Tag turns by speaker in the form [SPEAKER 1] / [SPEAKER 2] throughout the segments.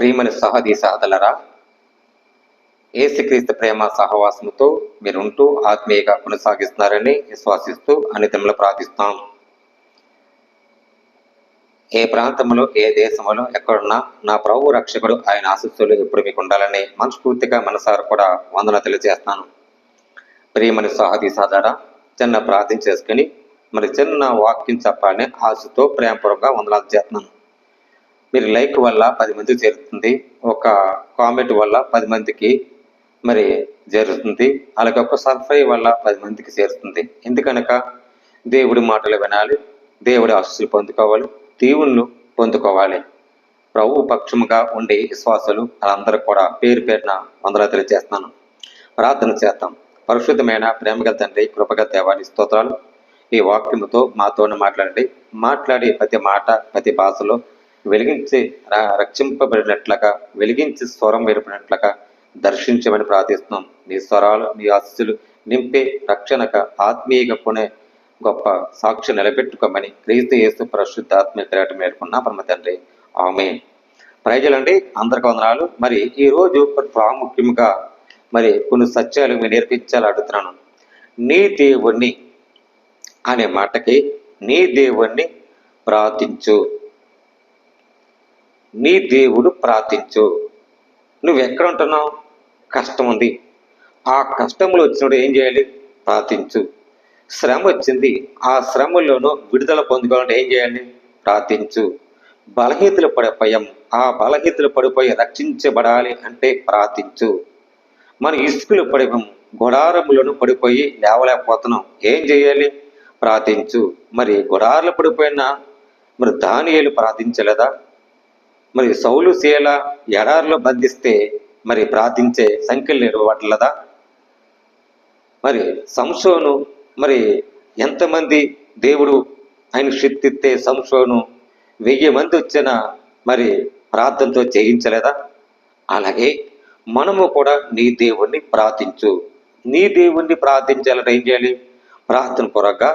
[SPEAKER 1] ప్రియమని సహది సహదలరా ఏసుక్రీస్తు ప్రేమ సహవాసముతో మీరుంటూ ఆత్మీయగా కొనసాగిస్తున్నారని విశ్వాసిస్తూ అనితములు ప్రార్థిస్తాం ఏ ప్రాంతంలో ఏ దేశంలో ఎక్కడున్నా నా ప్రభు రక్షకుడు ఆయన ఆశస్సులు ఎప్పుడు మీకు ఉండాలని మనస్ఫూర్తిగా మనసారు కూడా వందన తెలియజేస్తాను ప్రియమని సహది సహదరా చిన్న ప్రార్థన చేసుకుని మరి చిన్న వాక్యం చెప్పాలని ఆశతో ప్రేమపూర్వకంగా వందనాలు చేస్తున్నాను. మీరు లైక్ వల్ల పది మందికి చేరుతుంది ఒక కామెంట్ వల్ల పది మందికి మరి చేరుతుంది అలాగే ఒక సబ్స్క్రైబ్ వల్ల పది మందికి చేరుతుంది. ఎందుకనక దేవుడి మాటలు వినాలి దేవుడి ఆశస్సులు పొందుకోవాలి దేవుళ్ళు పొందుకోవాలి. ప్రభు పక్షముగా ఉండే విశ్వాసులు వాళ్ళందరూ కూడా పేరు పేరున వందల తెలియజేస్తున్నాను. ప్రార్థన చేస్తాం పరిశుద్ధమైన ప్రేమగల తండ్రి కృపగల దేవాని స్తోత్రాలు. ఈ వాక్యముతో మాతోనే మాట్లాడండి. మాట్లాడే ప్రతి మాట ప్రతి భాషలో వెలిగించి ర- రక్షింపబడినట్లుగా వెలిగించి స్వరం వెలిపినట్లుగా దర్శించమని ప్రార్థిస్తున్నాం. నీ స్వరాలు నీ ఆశస్సులు నింపే రక్షణక ఆత్మీయ కొనే గొప్ప సాక్షి నిలబెట్టుకోమని క్రీస్తు యేసు పరిశుద్ధ ఆత్మీయ క్రీడ మేడుకున్న పరమ తండ్రి. ఆమె ప్రజలండి అందరికి వందనాలు. మరి ఈ రోజు ప్రాముఖ్యంగా మరి కొన్ని సత్యాలు మీరు నేర్పించాలి అడుగుతున్నాను. నీ దేవుణ్ణి అనే మాటకి నీ దేవుణ్ణి ప్రార్థించు. నీ దేవుడు ప్రార్థించు. నువ్వు ఎక్కడ ఉంటున్నావు? కష్టం ఉంది ఆ కష్టంలో వచ్చినప్పుడు ఏం చేయాలి? ప్రార్థించు. శ్రమ వచ్చింది. ఆ శ్రమలోనూ విడుదల పొందుకోవాలంటే ఏం చేయాలి? ప్రార్థించు. బలహీతలు పడిపోయాం. ఆ బలహీతలు పడిపోయి రక్షించబడాలి అంటే ప్రార్థించు. మన ఇసుకలు పడిపోయాం. గుడారములను పడిపోయి లేవలేకపోతున్నాం. ఏం చేయాలి? ప్రార్థించు. మరి గుడారులు పడిపోయిన మరి దానియేలు ప్రార్థించలేదా? మరి సౌలు శీల ఎడారిలో బంధిస్తే మరి ప్రార్థించే సంఖ్యలు నిర్వట్లదా మరి సంశోను మరి ఎంతమంది దేవుడు ఆయన శక్తిస్తే సంశోను వెయ్యి మంది వచ్చిన మరి ప్రార్థనతో చేయించలేదా అలాగే మనము కూడా నీ దేవుణ్ణి ప్రార్థించు. నీ దేవుణ్ణి ప్రార్థించాలంటే ఏం చేయాలి? ప్రార్థన కొరగా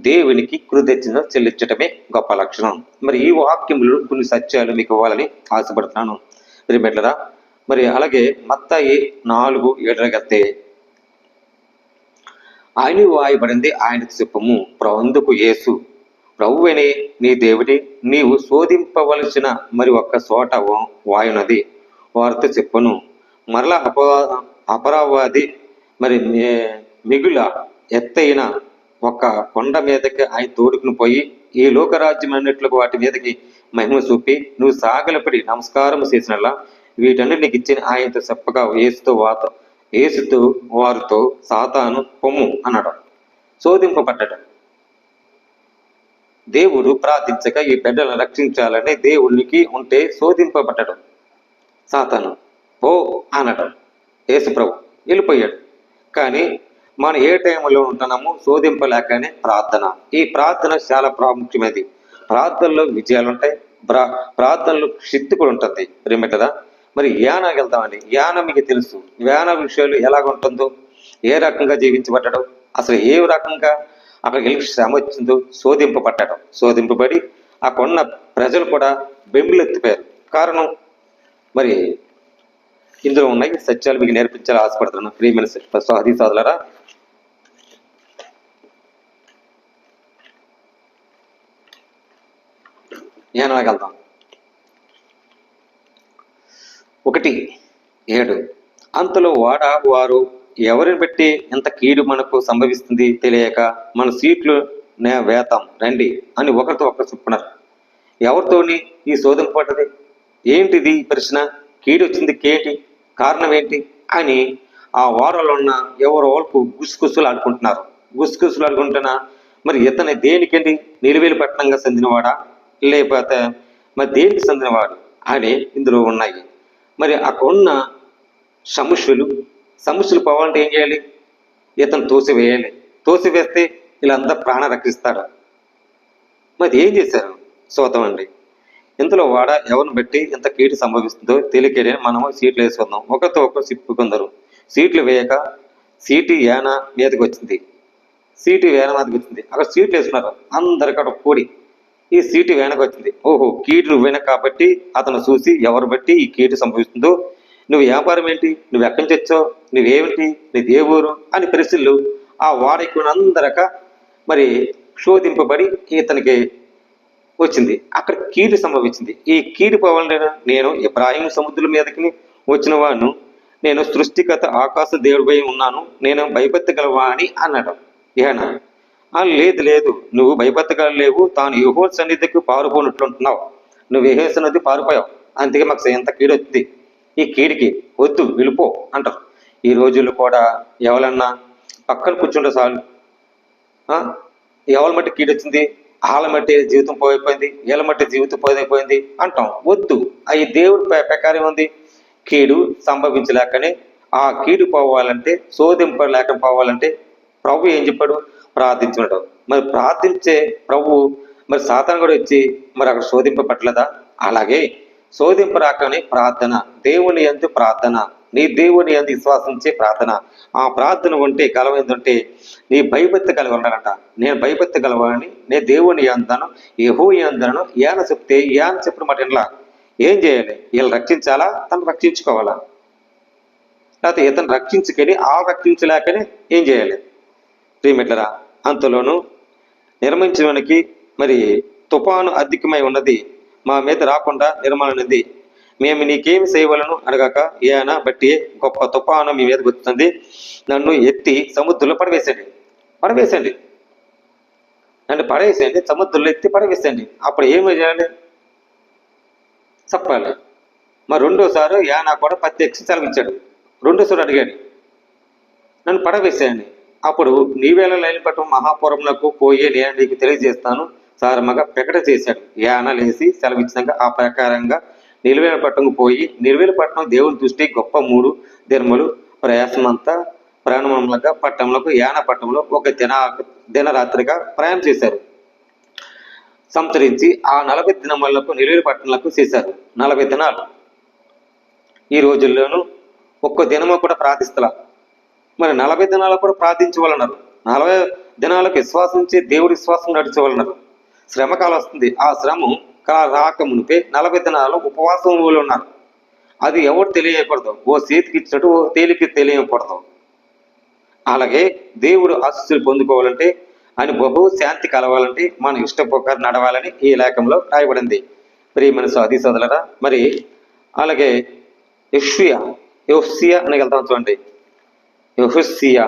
[SPEAKER 1] దేవునికి కృతజ్ఞత చెల్లించటమే గొప్ప లక్షణం. మరి ఈ వాక్యములు కొన్ని సత్యాలు మీకు ఇవ్వాలని ఆశపడుతున్నాను. మరి బిడ్డరా మరి అలాగే మత్తాయి నాలుగు ఏడరగతే ఆయన వాయబడింది ఆయనకు చెప్పము. ప్రవందుకు యేసు ప్రభువని నీ దేవుడి నీవు శోధింపవలసిన మరి ఒక్క చోట వాయునది. వారితో చెప్పును. మరల అప అపరావాది మరి మిగుల ఎత్తైన ఒక కొండ మీదకి ఆయన తోడుకుని పోయి ఈ లోకరాజ్యం అన్నిట్లకు వాటి మీదకి మహిమ చూపి నువ్వు సాగలపడి నమస్కారం చేసినలా వీటన్నిటి నీకు ఇచ్చిన ఆయనతో చెప్పగా ఏసుతో వాత ఏసుతో వారితో సాతాను పొమ్ము అన్నాడు. శోధింపబడ్డాడు దేవుడు ప్రార్థించక ఈ బిడ్డలను రక్షించాలని దేవునికి ఉంటే శోధింపబడ్డాడు. సాతాను ఓ అనడం యేసుప్రభు వెళ్ళిపోయాడు. కానీ మనం ఏ టైంలో ఉంటున్నామో శోధింపలేకనే ప్రార్థన. ఈ ప్రార్థన చాలా ప్రాముఖ్యమైనది. ప్రార్థనలో విజయాలు ఉంటాయి ప్రా ప్రార్థనలో శక్తి కూడా ఉంటుంది. ప్రేమిటదా మరి యానాకి వెళ్తామండి యాన మీకు తెలుసు. యాన విషయాలు ఎలాగ ఉంటుందో ఏ రకంగా జీవించబట్టడం అసలు ఏ రకంగా అక్కడికి వెళ్ళి శ్రమ వచ్చిందో? శోధింపబట్టడం శోధింపబడి అక్కడ ఉన్న ప్రజలు కూడా బెంబులెత్తిపోయారు. కారణం? మరి ఇందులో ఉన్నాయి. సత్యాలు మీకు నేర్పించాలి ఆశపడుతున్నాను. ప్రియమైన స్వాధీ సోదలరా జ్ఞానాగలుగుతాం ఒకటి ఏడు. అంతలో వాడ వారు ఎవరిని బట్టి ఎంత కీడు మనకు సంభవిస్తుంది తెలియక మన సీట్లు నే వేతాం రండి అని ఒకరితో ఒకరు చెప్పున్నారు ఎవరితోని ఈ శోధన పడ్డది? ఏంటిది ప్రశ్న? కీడు వచ్చింది కేటి? కారణం ఏంటి? అని ఆ వారంలో ఉన్న ఎవరో వాళ్ళకు గుసుగుసులు ఆడుకుంటున్నారు. గుసుగుసులు ఆడుకుంటున్నా మరి ఇతని దేనికండి? నిలువేలు పట్టణంగా చెందినవాడా? లేకపోతే మరి దేనికి చెందినవాడు అనే ఇందులో ఉన్నాయి. మరి అక్కడ ఉన్న సమస్యలు సమస్యలు పోవాలంటే ఏం చేయాలి? ఇతను తోసివేయాలి. తోసివేస్తే వీళ్ళంతా ప్రాణ రక్షిస్తారు. మరి ఏం చేశారు? సోతం అండి. ఇందులో వాడ ఎవరిని బట్టి ఎంత కీడు సంభవిస్తుందో తెలియకేడని మనము సీట్లు వేసుకుందాం. ఒకరితో ఒకరు సిప్పుకుందరు సీట్లు వేయక సీటు యాన మీదకి వచ్చింది. సీటు వేన మీదకి వచ్చింది. అక్కడ సీట్లు వేసుకున్నారు. అందరికీ అక్కడ కూడి ఈ సీటు వెనక వచ్చింది ఓహో కీడు నువ్వు వెనక కాబట్టి అతను చూసి ఎవరు బట్టి ఈ కీటు సంభవిస్తుందో? నువ్వు వ్యాపారం ఏంటి? నువ్వు ఎక్కడి నుంచి వచ్చావు? నువ్వేమిటి నీ ఏ ఊరు అని ప్రశ్నలు ఆ వాడకునందరక మరి శోధింపబడి ఇతనికి వచ్చింది. అక్కడ కీడు సంభవించింది. ఈ కీడు పోవాలంటే నేను ఇబ్రాహిం సముద్రం మీదకి వచ్చిన వాడు నేను సృష్టిగత ఆకాశ దేవుడిపై ఉన్నాను. నేను భయపెత్తగలవా అని అన్నాడు. ఏనా లేదు లేదు. నువ్వు భయపెత్తగలలేవు తాను యుహో సన్నిధికి పారుపోనట్లుంటున్నావు నువ్వు వేసేసినది పారిపోయావు. అందుకే మాకు ఎంత కీడు వచ్చింది ఈ కీడికి వద్దు వెళ్ళిపో అంటారు. ఈ రోజుల్లో కూడా ఎవరన్నా పక్కన కూర్చుంటే చాలు. ఎవరి మట్టి కీడు వచ్చింది వాళ్ళ మట్టి జీవితం పోయిపోయింది. వీళ్ళ మట్టి జీవితం పోయిపోయింది అంటాం. వద్దు. అవి దేవుడి ప్రకారం ఉంది. కీడు సంభవించలేకనే ఆ కీడు పోవాలంటే శోధింపలేక పోవాలంటే ప్రభు ఏం చెప్పాడు? ప్రార్థించున్నాడు మరి ప్రార్థించే ప్రభు మరి సాతాను కూడా వచ్చి మరి అక్కడ శోధింపబట్టలేదా? అలాగే శోధింపు రాకనే ప్రార్థన దేవుని ఎందు ప్రార్థన నీ దేవుని ఎందు విశ్వాసించే ప్రార్థన. ఆ ప్రార్థన ఉంటే గలవైందంటే నీ భయభక్తి కలిగి ఉండాలంట. నేను భయభక్తి కలవని నేను దేవుని అందాను యహో అందను ఏన చెప్తే ఏన చెప్పిన మాట ఇలా ఏం చేయాలి? వీళ్ళు రక్షించాలా? తను రక్షించుకోవాలా? లేకపోతే ఇతను రక్షించుకొని ఆ రక్షించలేకనే ఏం చేయాలి? ప్రియమిట్లరా అంతలోను నిర్మించడానికి మరి తుఫాను అధికమై ఉన్నది మా మీద రాకుండా నిర్మాణది మేము నీకేమి చేయవలను అడగాక ఏనా బట్టి గొప్ప తుఫాను మీ మీద గుర్తుంది నన్ను ఎత్తి సముద్రంలో పడవేసండి పడవేసండి నన్ను పడవేసేయండి సముద్రంలో ఎత్తి పడవేసండి అప్పుడు ఏమి చేయాలి? చెప్పాలి. మరి రెండోసారి యానా కూడా ప్రత్యక్ష సెలవిచ్చాడు రెండోసారి అడిగాడు. నన్ను పడవేసేయండి. అప్పుడు నీవేళ లైన్ పట్టం మహాపురంలకు పోయే నేను నీకు తెలియజేస్తాను. సారమగా ప్రకట చేశాడు. యాన లేచి సెలవిచ్చినాక ఆ ప్రకారంగా నిలువేల పట్టణకు పోయి నిలువేల పట్టణం దేవుని దృష్టి గొప్ప మూడు దినములు ప్రయాసమంతా ప్రయాణములుగా పట్టణంలో యాన పట్టణంలో ఒక దిన దినరాత్రిగా ప్రయాణం చేశారు. సంచరించి ఆ నలభై దినములకు నిలువేల పట్టణాలకు చేశారు. నలభై దినాలు. ఈ రోజుల్లోనూ ఒక్క దినము కూడా ప్రార్థిస్తలా. మరి నలభై దినాలు కూడా ప్రార్థించవాలన్నారు నలభై దినాలకు విశ్వాసించి దేవుడి విశ్వాసం నడిచేవాలన్నారు శ్రమకాలం వస్తుంది. ఆ శ్రమ రాక మునిపే నలభై దినాలు ఉపవాసం ఉన్నారు. అది ఎవరు తెలియకూడదు. ఓ చేతికి ఇచ్చినట్టు ఓ తేలికి తెలియకూడదు. అలాగే దేవుడు ఆశీస్సులు పొందుకోవాలంటే ఆయన బహు శాంతి కలవాలంటే మన ఇష్టప్రకారం నడవాలని ఈ లేఖంలో రాయబడింది. ప్రియమైన సాధి సదలరా మరి అలాగే యష్యా యోసియా అని వెళ్తాం చూడండి. యహుసియా.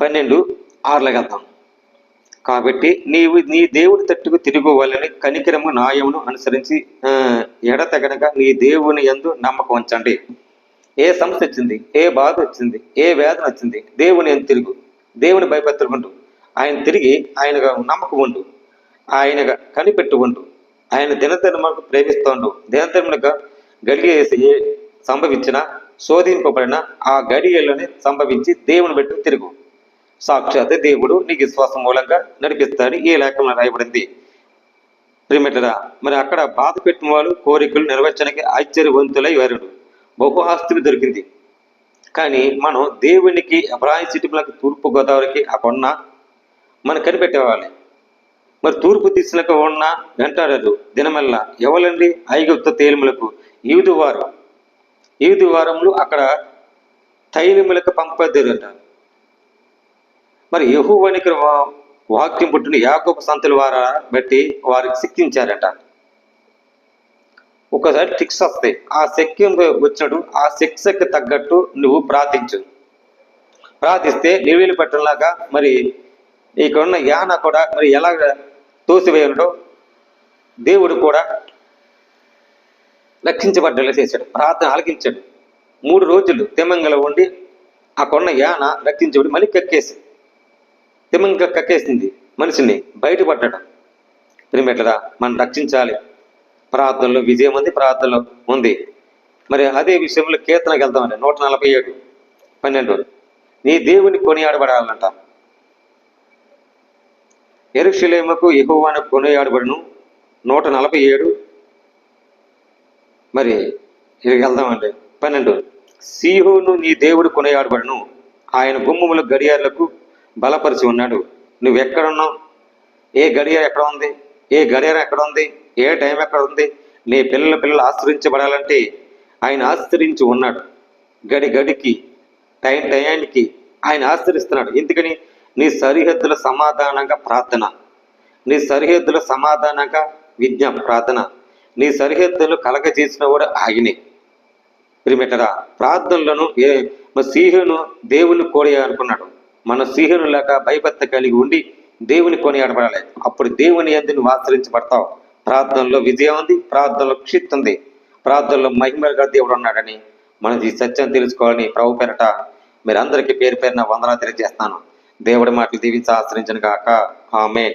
[SPEAKER 1] పన్నెండు ఆరులోకి వెళ్తాం కాబట్టి నీవు నీ దేవుడి తట్టుకు తిరుగువాలని కనికరము న్యాయమును అనుసరించి ఎడతగనక నీ దేవుని ఎందు నమ్మకం ఉంచండి. ఏ సమస్య వచ్చింది ఏ బాధ వచ్చింది ఏ వేదన వచ్చింది దేవుని ఎందు తిరుగు. దేవుని భయభక్తులుకుంటూ ఆయన తిరిగి ఆయనగా నమ్మకం ఉండు. ఆయనగా కనిపెట్టు ఉండు. ఆయన దినధర్మకు ప్రేమిస్తోండు దినధర్మలుగా గడియ సంభవించిన శోధింపబడిన ఆ గడియలోనే సంభవించి దేవుని బట్టి తిరుగు. సాక్షాత్ దేవుడు నీకు విశ్వాసం మూలంగా నడిపిస్తాడు ఈ లేఖంలో రాయబడింది. ప్రిమిటరా మరి అక్కడ బాధ పెట్టిన వాళ్ళు కోరికలు నెరవేర్చడానికి ఆశ్చర్యవంతులై వారుడు బహు ఆస్తులు దొరికింది. కానీ మనం దేవునికి అబ్రాహి సిటీలకు తూర్పు గోదావరికి ఆ కొన్న మనం కనిపెట్టేవాలి మరి తూర్పు దిశలకు ఉన్న వెంటాడారు. దినమల్ల ఎవరండి ఐగుప్త తేలిములకు. ఈదు వారం వారంలో అక్కడ తైలములక పంపేద్దరు మరి యహు వా- వాక్యం పుట్టిన యాకోప సంతుల వారా బట్టి వారికి శిక్షించారట. ఒకసారి శిక్ష వస్తాయి ఆ శక్యం వచ్చినట్టు ఆ శిక్షకు తగ్గట్టు నువ్వు ప్రార్థించు. ప్రార్థిస్తే నివేలు పెట్టడంలాగా మరి ఇక్కడ ఉన్న యాన కూడా మరి ఎలా తోసివేయడో దేవుడు కూడా రక్షించబడ్డలా చేశాడు. ప్రార్థన ఆలకించాడు. మూడు రోజులు తిమంగల ఉండి ఆ కొన్న యాన రక్షించబడి మళ్ళీ కక్కేసి తిమ్మంగ కక్కేసింది. మనిషిని బయటపడ్డాడు ప్రిమెట్లరా మనం రక్షించాలి. ప్రార్థనలో విజయం ఉంది ప్రార్థనలో ఉంది. మరి అదే విషయంలో కీర్తనకి వెళ్తామండి నూట నలభై ఏడు పన్నెండు. నీ దేవుని కొనియాడబడాలంట. ఎరుషులేమకు ఎహోవాను కొనియాడబడును. నూట నలభై ఏడు మరి ఇక్కడికి వెళ్దామండి. పన్నెండు. సీహోను నీ దేవుడు కొనయాడబడను. ఆయన గుమ్మముల గడియార్లకు బలపరిచి ఉన్నాడు. నువ్వెక్కడున్నావు? ఏ గడియారం ఎక్కడ ఉంది? ఏ గడియారం ఎక్కడ ఉంది? ఏ టైం ఎక్కడ ఉంది? నీ పిల్లల పిల్లలు ఆశ్రయించబడాలంటే ఆయన ఆశ్రయించి ఉన్నాడు. గడి గడికి టైం టయానికి ఆయన ఆశ్రయిస్తున్నాడు. ఎందుకని? నీ సరిహద్దుల సమాధానంగా ప్రార్థన. నీ సరిహద్దుల సమాధానంగా విజ్ఞ ప్రార్థన. నీ సరిహద్దులు కలగజేసిన వాడు ఆయనే ప్రిమిటరా ప్రార్థనలను ఏ సీహను దేవుని కోడి అనుకున్నాడు. మన సీహను లేక భయభక్తి కలిగి ఉండి దేవుని కొనియాడబడాలి అప్పుడు దేవుని ఎందు నువ్వు ఆశ్రయించబడతావు. ప్రార్థనలో విజయం ఉంది ప్రార్థనలో క్షిత్ ఉంది. ప్రార్థనలో మహిమగా దేవుడు ఉన్నాడని మనం ఈ సత్యం తెలుసుకోవాలని ప్రభు పేరట మీరందరికీ పేరు పేరున వందనాలు తెలియజేస్తాను దేవుడి మాటలు దీవించి ఆశ్రయించను కాక ఆమె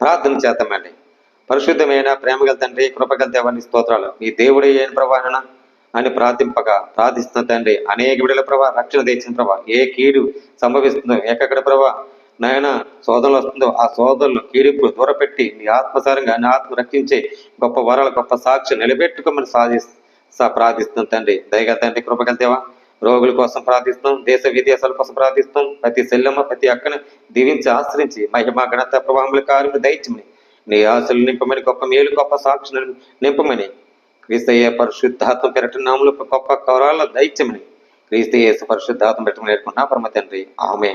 [SPEAKER 1] ప్రార్థన చేద్దామండి. పరిశుద్ధమైన ప్రేమగల తండ్రి కృపగల దేవాన్ని స్తోత్రాలు. మీ దేవుడే ఏం ప్రవాహన అని ప్రార్థింపక ప్రార్థిస్తున్న తండ్రి అనేక విడల ప్రభా రక్షణ తెచ్చిన ప్రభా ఏ కీడు సంభవిస్తుందో ఎక్కడ ప్రభా నాయన సోదరులు వస్తుందో ఆ సోదరులు కీడింపు దూరపెట్టి నీ ఆత్మసారంగా నీ ఆత్మ రక్షించే గొప్ప వరాల గొప్ప సాక్షి నిలబెట్టుకోమని సాధి ప్రార్థిస్తున్నాం తండ్రి. దయగా తండ్రి కృపగల దేవా రోగుల కోసం ప్రార్థిస్తాం దేశ విదేశాల కోసం ప్రార్థిస్తాం ప్రతి సెల్లమ్మ ప్రతి అక్కను దీవించి ఆశ్రయించి మహిమ ఘనత ప్రభావముల కార్యములు దయచమని నీ ఆశలు నింపమని గొప్ప మేలు గొప్ప సాక్షులను నింపమని. క్రీస్తయ్య పరిశుద్ధాత్మ పెరటి నాములు గొప్ప కవరాల దైత్యమని క్రీస్తయ్య పరిశుద్ధాత్మ పెట్టమని నేర్చుకున్నా పరమ తండ్రి. ఆమె